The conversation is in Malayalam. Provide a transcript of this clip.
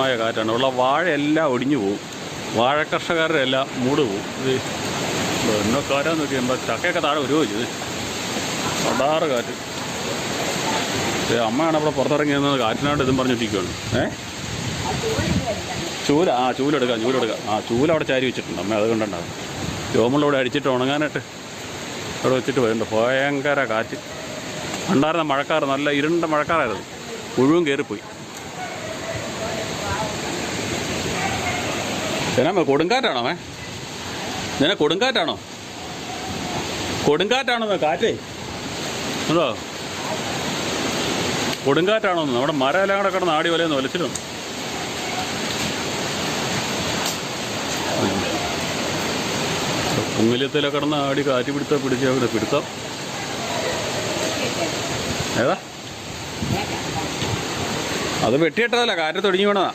മായ കാറ്റാണ്. ഉള്ള വാഴയെല്ലാം ഒടിഞ്ഞു പോകും വാഴ കർഷകരുടെ എല്ലാം മൂട് പോകും ഇത് എന്നെ കാറ്റാന്ന് നോക്കി എന്താ ചക്കയൊക്കെ താഴെ വരുമോ ഇത്? പടാറ് കാറ്റ്. അമ്മയാണ് അവിടെ പുറത്തിറങ്ങി നിന്ന് കാറ്റിനാണ്ട് ഇതും പറഞ്ഞിട്ടിരിക്കുകയാണ് ഏ? ചൂല ആ ചൂലെടുക്കാം ചൂലെടുക്കാം ആ ചൂല അവിടെ ചാരി വെച്ചിട്ടുണ്ട്. അമ്മ അത് കൊണ്ടുണ്ടാകും രോമുള്ളവിടെ അടിച്ചിട്ട് ഉണങ്ങാനായിട്ട് അവിടെ വെച്ചിട്ട് വരുന്നുണ്ട് ഭയങ്കര കാറ്റ്. ഉണ്ടായിരുന്ന മഴക്കാർ നല്ല ഇരുണ്ട മഴക്കാറായിരുന്നു. മുഴുവൻ കയറിപ്പോയി. എന്നാ കൊടുങ്കാറ്റാണോ മേ? നിന്നെ കൊടുങ്കാറ്റാണോ? കൊടുങ്കാറ്റാണോ കാറ്റേ. അതോ കൊടുങ്കാറ്റാണോ നമ്മുടെ മരം എല്ലാം കൂടെ കിടന്ന് ആടി വലയെന്ന് വലിച്ചിരുന്നു കുങ്ങിലത്തിലെ കിടന്ന് ആടി കാറ്റ് പിടുത്ത പിടിച്ച് അവിടെ പിടുത്തം. ഏതാ? അത് വെട്ടിയിട്ടതല്ല കാറ്റ് തൊടിഞ്ഞു വീണതാ.